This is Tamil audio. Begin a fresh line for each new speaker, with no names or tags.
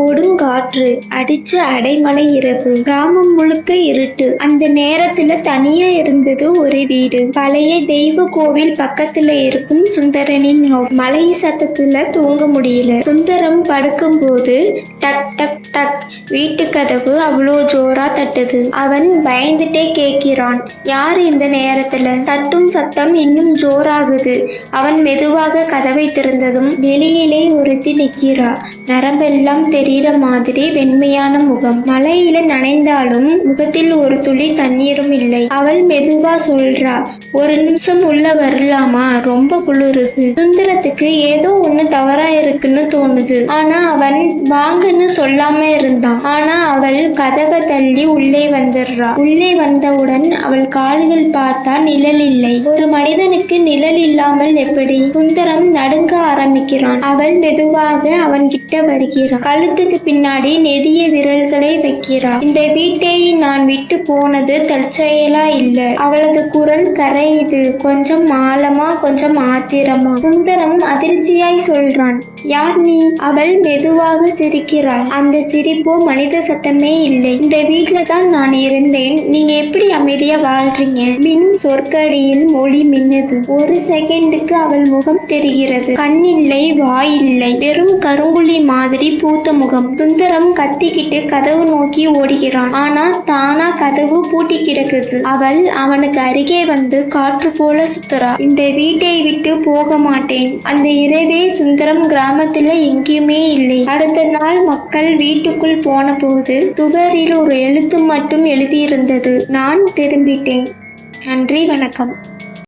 கொடுங்காற்று அடிச்ச அடைமலை இரவு. கிராமம் முழுக்க இருட்டு. அந்த நேரத்துல தனியா இருந்தது ஒரு வீடு. பழைய தெய்வ கோவில் பக்கத்துல இருக்கும் சுந்தரனின் மலை சத்தத்துல தூங்க முடியல. சுந்தரம் படுக்கும் போது டக் டக் டக் வீட்டு கதவு அவ்வளோ ஜோரா தட்டுது. அவன் பயந்துட்டே கேட்கிறான் யார் இந்த நேரத்துல? தட்டும் சத்தம் இன்னும் ஜோராகுது. அவன் மெதுவாக கதவை திறந்ததும் வெளியிலே ஒருத்தி நிக்கிறா. நரம்பெல்லாம் தெரியிற மாதிரி வெண்மையான முகம். மழையில நனைந்தாலும் முகத்தில் ஒரு துளி தண்ணீரும் இல்லை. அவள் மெதுவா சொல்றா ஒரு நிமிஷம் உள்ள வரலாமா? ரொம்ப குளிருது. சுந்தரத்துக்கு ஏதோ ஒண்ணு தவறா இருக்குன்னு தோணுது. ஆனா அவன் வாங்கன்னு சொல்லாம இருந்தான். ஆனா அவள் கதவை தள்ளி உள்ளே வந்துடுறா. உள்ளே வந்தவுடன் அவள் கால்கள் பார்த்தா நிழல் இல்லை. ஒரு மனிதனுக்கு நிழல் இல்லாமல் எப்படி? சுந்தரம் நடுங்க ஆரம்பிக்கிறான். அவள் மெதுவாக அவன் கிட்ட வருகிறாள் கழுத்துக்கு பின்னாடி நெடிய விரல்களை வைக்கிறாள் இந்த வீட்டை நான் விட்டு போனது தற்செயலா இல்ல. அவளது குரல் கரையுது. கொஞ்சம் ஆழமா கொஞ்சம் ஆத்திரமா. சுந்தரம் அதிர்ச்சியாய் சொல்றான். யார் நீ? அவள் மெதுவாக சிரிக்கிறாள். அந்த சிரிப்போ மனித சத்தமே இல்லை. இந்த வீட்டுல தான் நான் இருந்தேன். நீங்க எப்படி அமைதியா வாழ்றீங்க? மின் சொற்கடியில் மொழி மின்னுது. ஒரு செகண்டுக்கு அவள் முகம் தெரிகிறது. கண் இல்லை வாய் இல்லை. வெறும் கருங்குழி மாதிரி பூத்த முகம். சுந்தரம் கத்திக்கிட்டு கதவு நோக்கி ஓடுகிறான். ஆனா தானா கதவு பூட்டி கிடக்குது. அவள் அவனுக்கு அருகே வந்து காற்று போல சுத்துறா. இந்த வீட்டை விட்டு போக மாட்டேன். அந்த இரவே சுந்தரம் கிராமத்துல எங்கேயுமே இல்லை. அடுத்த நாள் மக்கள் வீட்டுக்குள் போன போது துவரில் ஒரு எழுத்து மட்டும் எழுதியிருந்தது. நான் திரும்பிட்டேன். நன்றி வணக்கம்.